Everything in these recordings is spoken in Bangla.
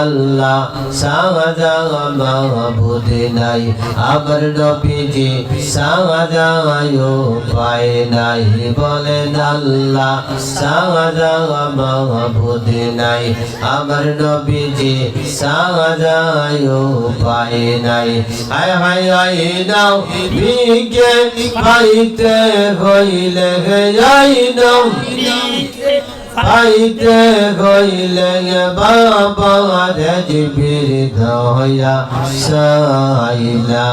আল্লাহ সাজা মাহবুদ নাই আমার নবীজি সাজা পায় নাই। বলেন আল্লাহ সাজা মাহবুদ নাই আমার নবীজি সাজা পায় নাই। হায় হায় হায় নাও বিকে পাইতে হইলে যাই নাও পাইতে গইলে বাবা রাজবীর দয়া সাইলা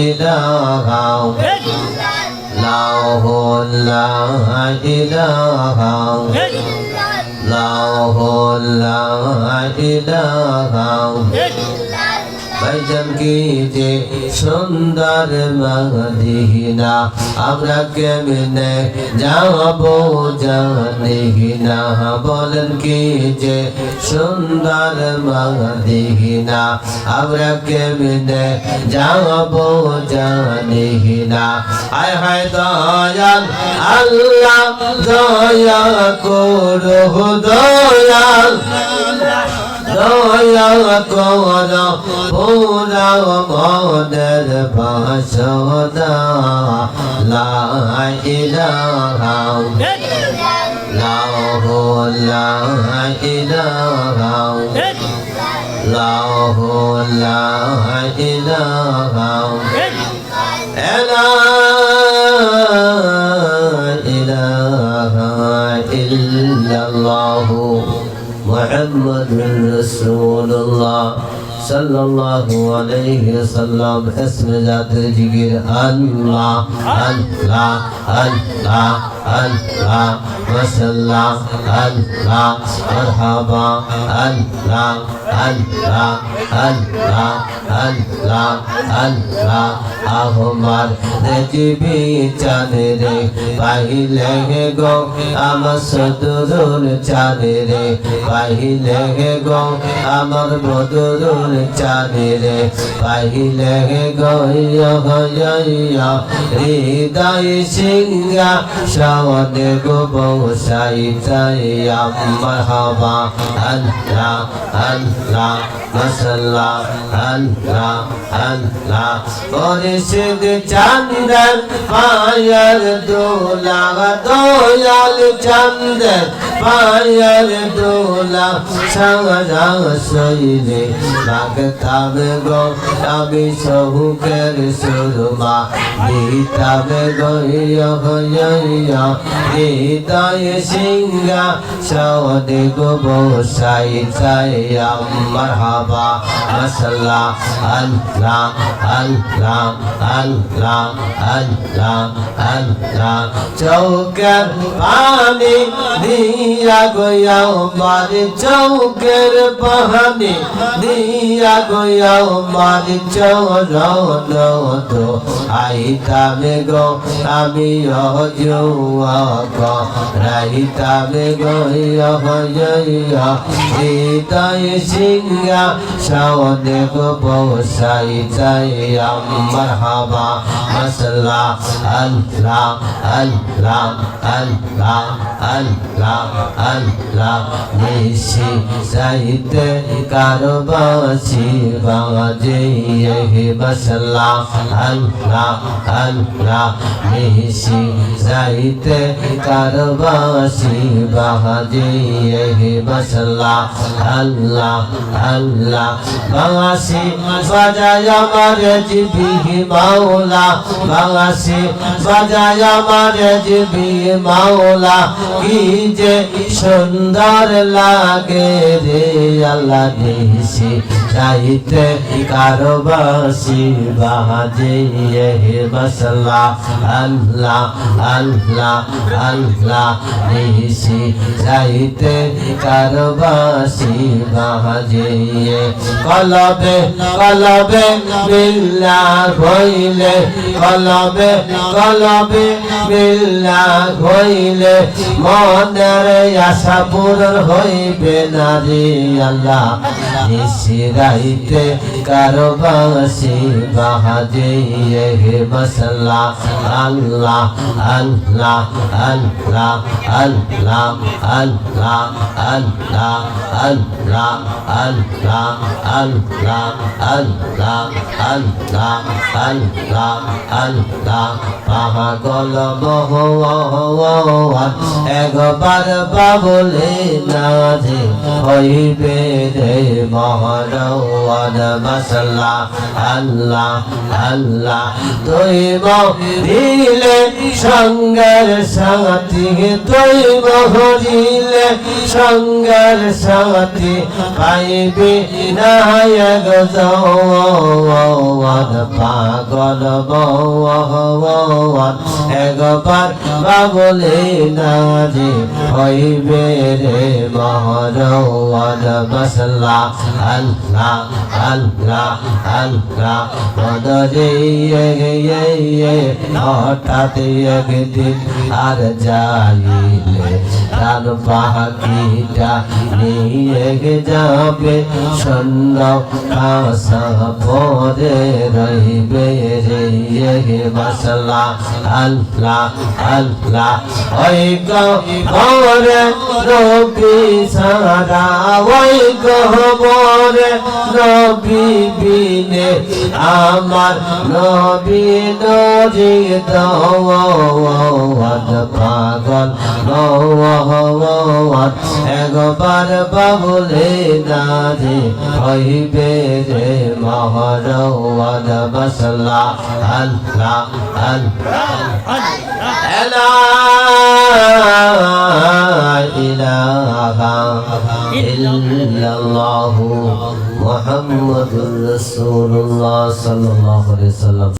ইলাহা লাহ লা ইলাহা লাহ লা ইলাহা ভাইজান কি যে সুন্দর মদিনা। আমরা কেমনে যাব জানি না বলেন কি যে সুন্দর মদিনা। আমরা কেমনে যাব জানি না হায় হায় দয়াল, আল্লাহ দয়া করো দয়াল। দয়া কর পুরা মনের ভাষদা লা ইলাহা লাহ লা ইলাহা লাহ লা محمد رسول الله صلى الله عليه وسلم اسم ذات جگیر اللہ اللہ اللہ الله وسلم الله مرحبا الله الله الله সিংহা শাওনে গো বসাই চাই আমার হবা আল্লাহ আল্লাহ মশাল্লাহ আল্লাহ আল্লাহ পরিষদ চন্দন পায়ের দোলা দয়াল চন্দন পায়ের দোলা সাজা সইলে লাগতাবে গো আমি সহুকের সুরমা দিতাবে গো হৃদয় সিংহা সদে গো বসাই চাই আমার হাবা মশলা আল্লাহ আল্লাহ আল্লাহ আল্লাহ আল্লাহ চৌকের পানি দিয়া গয়াও মারি চৌকের পানি দিয়া গয়াও মারি চৌরন তো আইতামে গো আমি অজুয়াক রাইতামে গো ইয়া হৃদয় সিংহা সাওনে গো বসাই চাই আমার হাবা মশলা আল্লাহ আল্লাহ আল্লাহ আল্লাহ আল্লাহ, নিশি সাইতে কারবাসি বাজে হে মশলা আল্লাহ আল্লাহ কারবাসি বাজে হে মশলা আল্লাহ আল্লাহ। বাসি বাজায় আমার জিবি মাওলা বাসি বাজায় আমার জিবি মাওলা। কি যে সুন্দর লাগে রে আল্লাহ দেশি যাইতে কারবাসি বাজিয়ে মশলা আল্লাহ আল্লাহ। আল্লাহ নিশি যাইতে কারবাসি বাজিয়ে। কলবে কলবে বিল্লা হইলে, কলবে কলবে বিল্লা হইলে, মনের আশা পূরণ হইবে আল্লাহ নিশিরাইতে কারবাসি মশলা আল্লাহ আল্লাহ। আল্লাহ আল্লাহ আল্লাহ আল্লাহ আল্লাহ আল্লাহ আল্লাহ আল্লাহ আল্লাহ আল্লাহ আল্লাহ পাগল মহওয়ান একবার বাবলে না যে হইবে রে মহরওয়ান মশলা আল্লাহ আল্লাহ। তুই মহিলে সঙ্গের সাথী, তুই মহরিলে, সঙ্গের সাথী পাইবি নায়ক জওয়ান, পাগল একবার বাবলে না হইবে রে মহরওয়ান আল্লাহ। আল্লাহ আল্লাহ বদরে হঠাৎ একদিন আর যাইলে তার পাখিটা নিয়ে যাবে শূন্য খাসা পরে রইবে রে। মশলা আল্লাহ আল্লাহ। ওই গরে রবি সারা, ওই গহবরে রবি বিনে। আমার নবী নজি সবার বাবলে না রে হইবে রে মহরওয়াদ বসলা। আল্লাহ আল্লাহ আল্লাহ ইলাহা ইল্লাল্লাহু মুহাম্মাদুর রাসূলুল্লাহ সাল্লাল্লাহু আলাইহি ওয়াসাল্লাম।